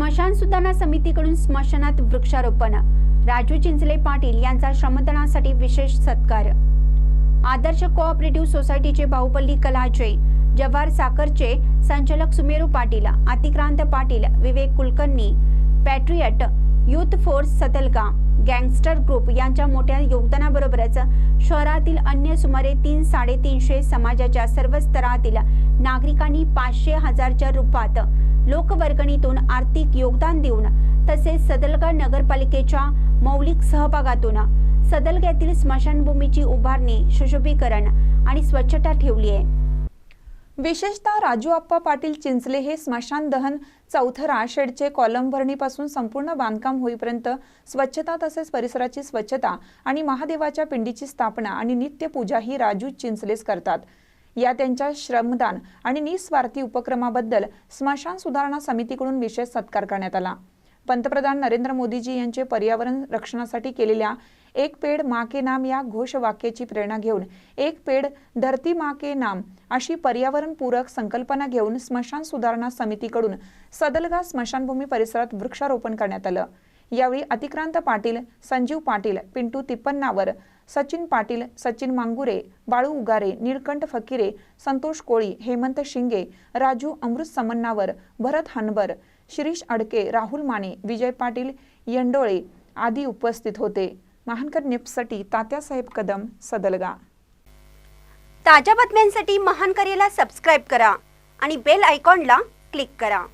स्मशान सुधारणा समितीकडून स्मशानात वृक्षारोपण. राजू चिंचले पाटील यांचा श्रमदानासाठी विशेष सत्कार. आदर्श कोऑपरेटिव्ह सोसायटीचे बाहुबली कलाचे जव्हार साखरचे संचालक Sumeru Patil अतिक्रांत Patil Vivek Kulkarni patriot youth force सतलगा gangster group यांच्या मोठ्या योगदानाबरोबरच शहरातील अन्य सुमारे तीन साडेतीनशे समाजाच्या सर्व स्तरातील नागरिकांनी पाचशे हजारच्या रूपात लोकवर्गणीतून आर्थिक योगदान देऊन तसेच सदलगड नगरपालिकेच्या मौलिक सहभागातून सदलग्यातील स्मशानभूमीची उभारणी सुशोभीकरण आणि स्वच्छता ठेवली आहे. विशेषतः राजू आप्पा पाटील चिंचले हे स्मशान दहन चौथरा शेडचे कॉलम भरणीपासून संपूर्ण बांधकाम होईपर्यंत स्वच्छता तसेच परिसराची स्वच्छता आणि महादेवाच्या पिंडीची स्थापना आणि नित्यपूजा ही राजू चिंचलेच करतात. या त्यांच्या श्रमदान आणि निस्वार्थी उपक्रमाबद्दल स्मशान सुधारणा समितीकडून विशेष सत्कार करण्यात आला. पंतप्रधान नरेंद्र मोदीजी यांचे पर्यावरण रक्षणासाठी केलेल्या एक पेड मा के नाम या घोषवाक्याची प्रेरणा घेऊन एक पेड धरती मा के नाम अशी पर्यावरणपूरक संकल्पना घेऊन स्मशान सुधारणा समितीकडून सदलगा स्मशानभूमी परिसरात वृक्षारोपण करण्यात आलं. यावेळी अतिक्रांत पाटील संजीव पाटील पिंटू तिप्पन्नावर सचिन पाटील सचिन मांगुरे बाळू उगारे निळकंठ फकीरे संतोष कोळी हेमंत शिंगे राजू अमृत समन्नावर भरत हनबर शिरीष अडके राहुल माने विजय पाटील यंडोळे आदी उपस्थित होते. महानकर निप्ससाठी तात्यासाहेब कदम सदलगा. ताज्या बातम्यांसाठी महानकरेला सबस्क्राईब करा आणि बेल आयकॉनला क्लिक करा.